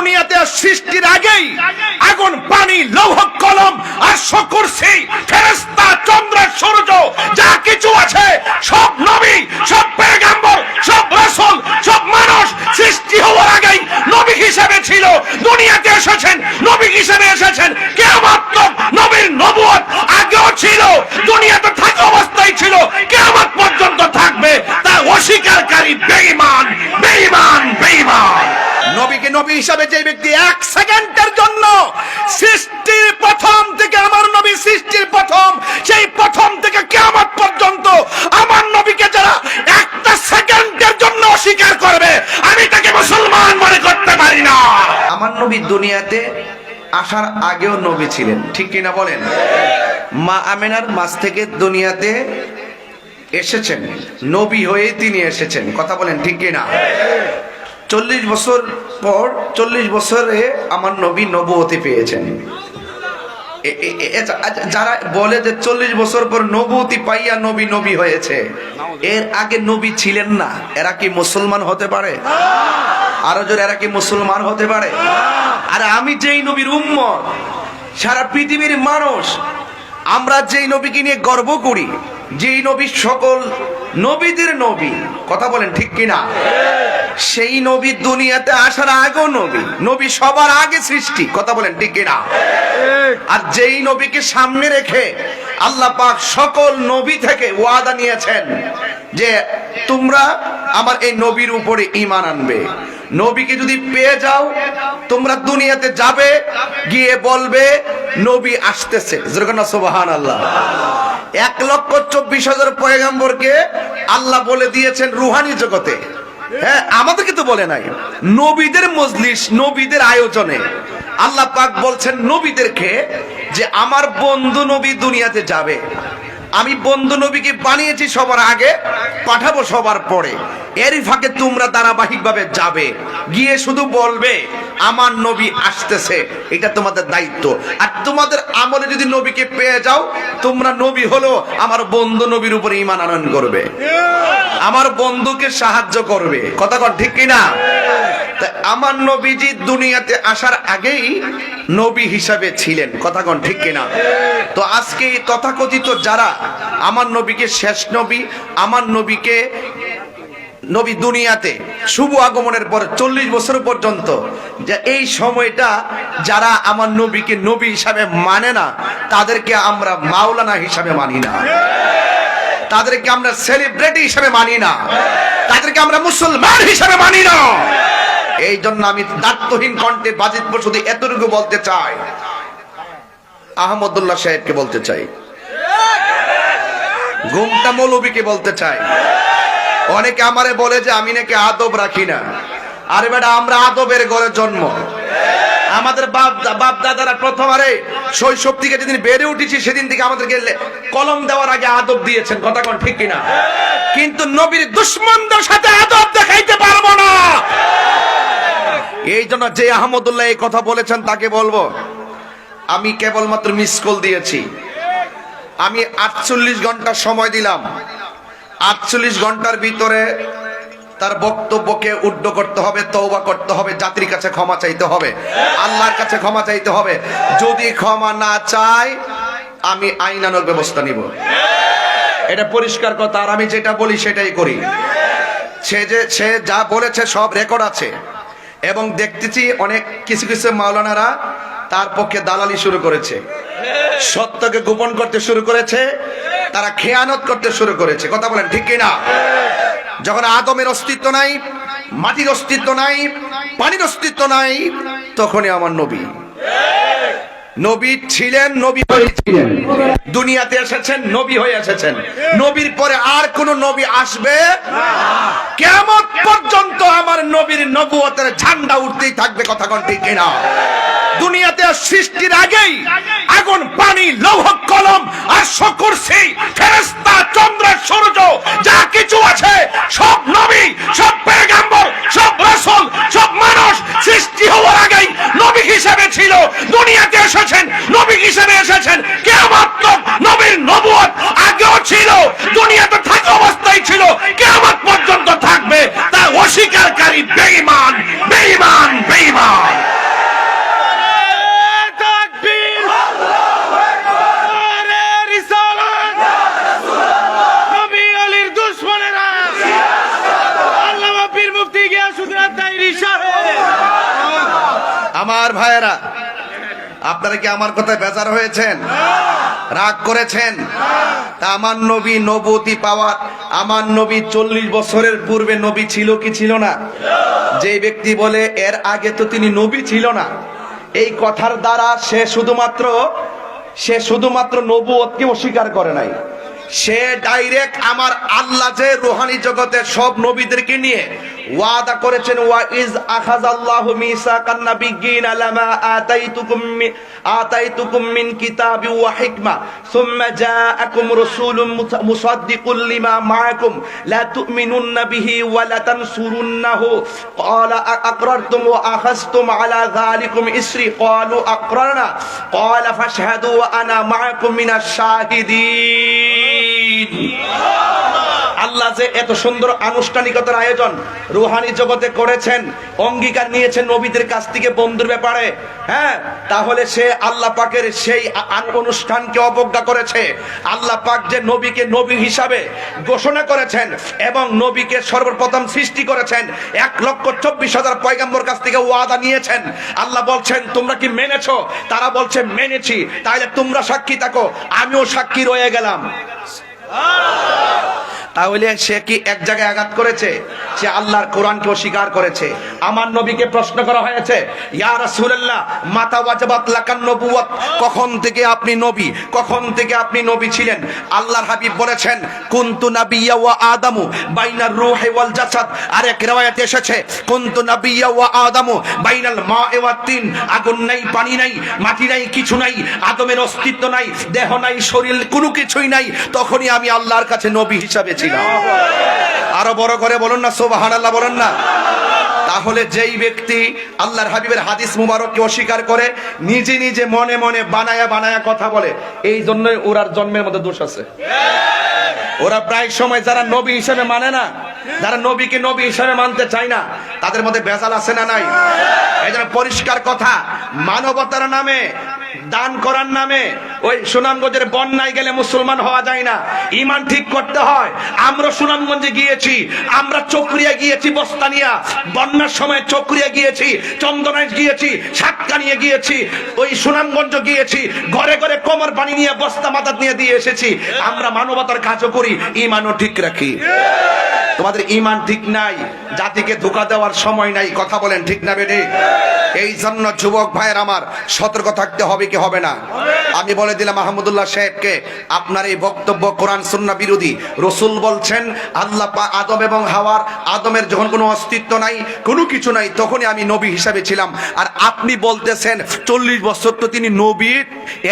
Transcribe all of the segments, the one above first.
দুনিয়াতে সৃষ্টির আগেই আগুন, পানি, লৌহ, কলম আর শকুরসি ফেরেস্তা চন্দ্র, সূর্য, যা কিছু আছে, সব নবী, সব পেগাম্বর, সব রাসূল, সব মানুষ সৃষ্টি হওয়ার আগেই নবী হিসেবে ছিল। দুনিয়াতে এসেছেন, নবী হিসেবে এসেছেন, কিয়ামত হিসাবে যে ব্যক্তি এক সেকেন্ডের জন্য সৃষ্টির প্রথম থেকে আমার নবী সৃষ্টির প্রথম, সেই প্রথম থেকে কিয়ামত পর্যন্ত আমার নবীকে যারা একটা সেকেন্ডের জন্য অস্বীকার করবে, আমি তাকে মুসলমান মনে করতে পারি না। আমার নবী দুনিয়াতে আসার আগেও নবী ছিলেন, ঠিক কিনা বলেন? মা আমেনার মাছ থেকে দুনিয়াতে এসেছেন, নবী হয়ে তিনি এসেছেন, কথা বলেন ঠিক কিনা? চল্লিশ বছর পর চল্লিশ বছরে আমার নবী নবতি পেয়েছেন। এ- আচ্ছা, যারা বলে যে চল্লিশ বছর পর নবতি পাইয়া নবী নবী হয়েছে এর আগে নবী ছিলেন না এরা কি মুসলমান হতে পারে? আরও জোর এরা কি মুসলমান হতে পারে? আর আমি যেই নবীর উম্মত সারা পৃথিবীর মানুষ আমরা যেই নবীকে নিয়ে গর্ব করি যেই নবী সকল নবীদের নবী কথা বলেন ঠিক কিনা? সেই নবী দুনিয়াতে আসার আগেও নবী। নবী সবার আগে সৃষ্টি। কথা বলেন, ঠিক কিনা? আর যেই নবীকে সামনে রেখে আল্লাহ পাক সকল নবী থেকে ওয়াদা নিয়েছেন যে তোমরা আমার এই নবীর উপরে ঈমান আনবে। নবীকে যদি পেয়ে যাও, তোমরা দুনিয়াতে যাবে, গিয়ে বলবে, নবী আসতেছে। সুবহান আল্লাহ এক লক্ষ চব্বিশ হাজার পয়গাম্বরকে আল্লাহ বলে দিয়েছেন রুহানি জগতে। হ্যাঁ আমাদেরকে তো বলে নাই। নবীদের মজলিস, নবীদের আয়োজনে। আল্লাহ পাক বলছেন, নবীদেরকে যে আমার বন্ধু নবী দুনিয়াতে যাবে। আমি বন্ধু নবীকে বানিয়েছি সবার আগে, পাঠাবো সবার পরে। এরই ফাঁকে তোমরা ধারাবাহিকভাবে যাবে। গিয়ে শুধু বলবে, আমার নবী আসতেছে। এটা তোমাদের দায়িত্ব। আর তোমাদের আমলে যদি নবীকে পেয়ে যাও, তোমরা নবী হলো আমার বন্ধু নবীর উপরে ইমান আনয়ন করবে। আমার বন্ধুকে সাহায্য করবে। কথা কর ঠিক কিনা? আমার নবীজি দুনিয়াতে আসার আগেই নবী হিসাবে ছিলেন। কথা কন ঠিক কিনা? তো আজকে এই তথাকথিত যারা আমার নবীকে শেষ নবী, আমার নবীকে নবী দুনিয়াতে শুভ আগমনের পর চল্লিশ বছর পর্যন্ত, যে এই সময়টা যারা আমার নবীকে নবী হিসাবে মানে না, তাদেরকে আমরা মাওলানা হিসাবে মানি না। তাদেরকে আমরা সেলিব্রিটি হিসাবে মানি না। তাদেরকে আমরা মুসলমান হিসাবে মানি না। এই জন্য আমি দায়িত্বহীন কণ্ঠে বাজিতপুর শুধু এতটুকু বলতে চাই। আহমদুল্লাহ সাহেবকে বলতে চাই। ঘুমটা মৌলবীকে বলতে চাই। অনেকে আমারে বলে যে আমি নাকি আদব রাখি না। আরে বেটা, আমরা আদবের ঘরে জন্ম। আমাদের বাপ বাপ দাদারা প্রথম আরে শৈশব থেকে যেদিন বেড়ে উঠেছি, সেদিন থেকে আমাদেরকে কলম দেওয়ার আগে আদব দিয়েছেন। কথা কোন ঠিক কিনা? কিন্তু নবীর দুশ্মনদের সাথে আদব দেখাইতে পারব না। এই জন্য যে আহমদুল্লাহ এই কথা বলেছেন তাকে বলব, আমি কেবলমাত্র মিস কল দিয়েছি। আমি আটচল্লিশ ঘণ্টা সময় দিলাম। আটচল্লিশ ঘণ্টার ভিতরে তার বক্তব্যকে উড্ড করতে হবে তৌবা করতে হবে, জাতির কাছে ক্ষমা চাইতে হবে, আল্লাহর কাছে ক্ষমা চাইতে হবে। যদি ক্ষমা না চায় আমি আইনানুক ব্যবস্থা নিব। এটা পরিষ্কার কথা, আর আমি যেটা বলি সেটাই করি। সে যে সে যা বলেছে সব রেকর্ড আছে। এবং দেখতেছি অনেক কিছু কিছু মাওলানারা তার পক্ষে দালালি শুরু করেছে। সত্যকে গোপন করতে শুরু করেছে, তারা খেয়ানত করতে শুরু করেছে। কথা বলেন, ঠিক না যখন আদমের অস্তিত্ব নাই, মাটির অস্তিত্ব নাই, পানির অস্তিত্ব নাই, তখনই আমার নবী। নবী ছিলেন, নবী হয়েছিলেন দুনিয়াতে এসেছেন, নবী হয়ে এসেছেন। নবীর পরে আর কোন নবী আসবে? কেমন পর্যন্ত আমার নবীর নবুয়তের ঝান্ডা উঠতেই থাকবে কথা কোন ঠিক কিনা? দুনিয়াতে সৃষ্টির আগেই আগুন, পানি, লৌহ, কলম আর শকুরসি ফেরেশতা, চন্দ্র, সূর্য, যা কিছু আছে সব নবী সব পেগাম্বর সব রাসূল সব মানুষ সৃষ্টি হওয়ার আগেই নবী হিসেবে ছিল দুনিয়াতে এসেছেন নবী হিসেবে এসেছেন কিয়ামত তক নবীর নবুয়ত আগেও ছিল দুনিয়াতে থাকা অবস্থায় ছিল কিয়ামত পর্যন্ত থাকবে তা অস্বীকারী বেঈমান বেঈমান বেঈমান আমার ভাইয়েরা, আপনারা কি আমার কথায় বেজার হয়েছেন? রাগ করেছেন? তা আমার নবী নবতী পাওয়ার, আমার নবী চল্লিশ বছরের পূর্বে নবী ছিল কি ছিল না? যে ব্যক্তি বলে, এর আগে তো তিনি নবী ছিল না। এই কথার দ্বারা সে শুধুমাত্র সে শুধুমাত্র নবুয়তকে অস্বীকার করে নাই। সে ডাইরেক্ট আমার আল্লাহ যে রোহানি জগতের সব নবীদেরকে নিয়ে ওয়াদা করেছেন, ওয়া ইজ আখাযাল্লাহু মিসাকান নাবিয়্যিন লামা আতাইতুকুম আতাইতুকুম মিন কিতাবি ওয়া হিকমা, সুম্মা জাআকুম রাসূলুম মুসা- মুসাদ্দিকুল লিমা মাআকুম, লা তু'মিনুন্না বিহি ওয়া লা তানসুরুন্নাহু। ক্বালা আকরারতুম ওয়া আখাযতুম আলা যালিকুম ইসরি। ক্বালু, আকরারনা। ক্বালা, ফাশহাদু ওয়া আনা মাআকুম মিনাশ শাহিদিন। আল্লাহ যে এত সুন্দর আনুষ্ঠানিকতার আয়োজন রুহানি জগতে করেছেন, অঙ্গীকার নিয়েছেন নবীদের কাছ থেকে বন্ধুর ব্যাপারে হ্যাঁ? তাহলে সে আল্লাহ পাকের সেই অনুষ্ঠানকে অবজ্ঞা করেছে। আল্লাহ পাক যে নবীকে নবী হিসাবে ঘোষণা করেছেন এবং নবীকে সর্বপ্রথম সৃষ্টি করেছেন, এক লক্ষ চব্বিশ হাজার পয়গাম্বর কাছ থেকে ওয়াদা নিয়েছেন। আল্লাহ বলছেন, তোমরা কি মেনেছো? তারা বলছে, মেনেছি। তাহলে তোমরা সাক্ষী থাকো, আমিও সাক্ষী রয়ে গেলাম। তাহলে সে কি এক জায়গায় আঘাত করেছে? সে আল্লাহর কোরআনকে অস্বীকার করেছে। আমার নবীকে প্রশ্ন করা হয়েছে কখন থেকে আপনি নবী? কখন থেকে আপনি নবী ছিলেন? আল্লাহর হাবিব বলেছেন, কুনতু আদামু বাইনার রূহি ওয়াল জাসাদ। আর এক এসেছে, কুনতু নাবিয়্যা ওয়া আদামু বাইনাল মা'i ওয়াত তিন। আগুন নাই, পানি নাই, মাটি নাই, কিছু নাই, আদমের অস্তিত্ব নাই, দেহ নাই, শরীর, কোনো কিছুই নাই। তখনই আমি আল্লাহর কাছে নবী হিসাবে ছিলাম। আরও বড় করে বলুন না সোবাহান বলুন না। তাহলে যেই ব্যক্তি আল্লাহর হাবিবের হাদিস মুবারককে অস্বীকার করে, নিজে নিজে মনে মনে বানায়া বানায়া কথা বলে, এই জন্যই ওরার জন্মের মধ্যে দোষ আছে। ওরা প্রায় সময় যারা নবী হিসেবে মানে না, যারা নবীকে নবী হিসেবে মানতে চায় না, তাদের মধ্যে বেজাল আছে না নাই? এই জন্য পরিষ্কার কথা, মানবতার নামে দান করার নামে ওই সুনামগঞ্জের বন্যায় গেলে মুসলমান হওয়া যায় না। ইমান ঠিক করতে হয়। আমরা সুনামগঞ্জে গিয়েছি, আমরা চক্রিয়া গিয়েছি, বস্তানিয়া। বন্যার সময় চক্রিয়া গিয়েছি চন্দনায় গিয়েছি সাতকা নিয়ে গিয়েছি, ওই সুনামগঞ্জ গিয়েছি, ঘরে ঘরে কোমর পানি নিয়ে, বস্তা মাথাত নিয়ে দিয়ে এসেছি। আমরা মানবতার কাজও করি ইমানও ঠিক রাখি। তোমাদের ইমান ঠিক নাই, জাতিকে ধোকা দেওয়ার সময় নাই, কথা বলেন ঠিক না বেটে এই জন্য যুবক ভাইয়ের আমার সতর্ক থাকতে হবে কি হবে না? আমি বলে দিলাম মাহমুদুল্লাহ সাহেবকে, আপনার এই বক্তব্য কোরআন সুন্না বিরোধী। রসুল বলছেন, আল্লাহ আদম এবং হাওয়ার, আদমের যখন কোনো অস্তিত্ব নাই, কোনো কিছু নাই, তখনই আমি নবী হিসাবে ছিলাম। আর আপনি বলতেছেন, চল্লিশ বছর তো তিনি নবী,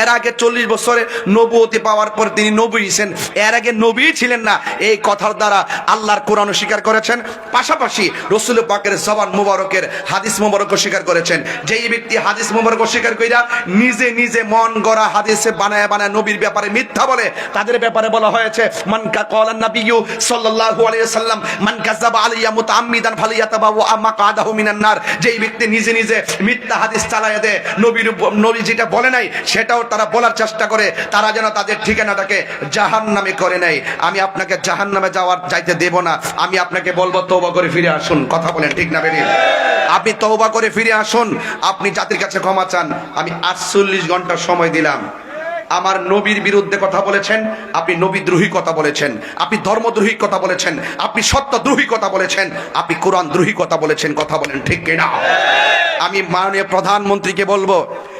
এর আগে চল্লিশ বছরে নবুয়তি পাওয়ার পর তিনি নবী হিসেন এর আগে নবী ছিলেন না, এই কথার দ্বারা আল্লাহর কোরআন স্বীকার করেছেন। পাশাপাশি রসুল পাকের জবান মুবারকের হাদিস মুবারক স্বীকার করেছেন। যেই ব্যক্তি হাদিস মুবারক স্বীকার কইরা নিজে নিজে মন গড়া হাদিসে বানায় বানায় নবীর ব্যাপারে মিথ্যা বলে, তাদের ব্যাপারে বলা হয়েছে, মান কা কলান নাবিয়্যু সাল্লাল্লাহু আলাইহি সাল্লাম মান কাযাবা আলাইয়া মুতাআম্মিদান ফালিয়াতাবাওয়া আম্মা কাদাহু মিনান নার। যেই ব্যক্তি নিজে নিজে মিথ্যা হাদিস চালায় দেয়, নবীর নবী যেটা বলে নাই, সেটাও তারা বলার চেষ্টা করে, তারা যেন তাদের ঠিকানাটাকে জাহান্নামে করে নেয়। আমি আপনাকে জাহান্নামে যাওয়ার যাইতে দেব না। আমি আপনাকে বলব, তওবা করে ফিরে আসুন। কথা বলেন, ঠিক না, বেরিয়ে? আপনি তওবা করে ফিরে আসুন। আপনি জাতির কাছে ক্ষমা চান। আমি আটচল্লিশ ঘণ্টা সময় দিলাম। আমার নবীর বিরুদ্ধে কথা বলেছেন, আপনি নবীদ্রোহী কথা বলেছেন, আপনি ধর্মদ্রোহী কথা বলেছেন, আপনি সত্যদ্রোহী কথা বলেছেন, আপনি কোরআন দ্রোহী কথা বলেছেন, কথা বলেন ঠিক কিনা? আমি মাননীয় প্রধানমন্ত্রীকে বলব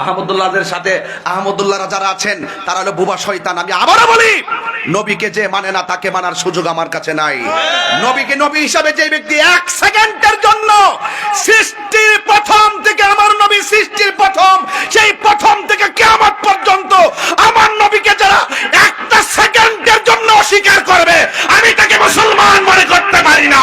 আহমদুল্লাহদের সাথে আহমদুল্লাহরা যারা আছেন, তারা হলো বুবা শয়তান। আমি আবারও বলি, নবীকে যে মানে না, তাকে মানার সুযোগ আমার কাছে নাই। নবীকে নবী হিসাবে যে ব্যক্তি এক সেকেন্ডের জন্য সৃষ্টির প্রথম থেকে আমার নবী সৃষ্টির প্রথম, সেই প্রথম থেকে কিয়ামত পর্যন্ত আমার নবীকে যারা একটা সেকেন্ডের জন্য অস্বীকার করবে, আমি তাকে মুসলমান মনে করতে পারি না।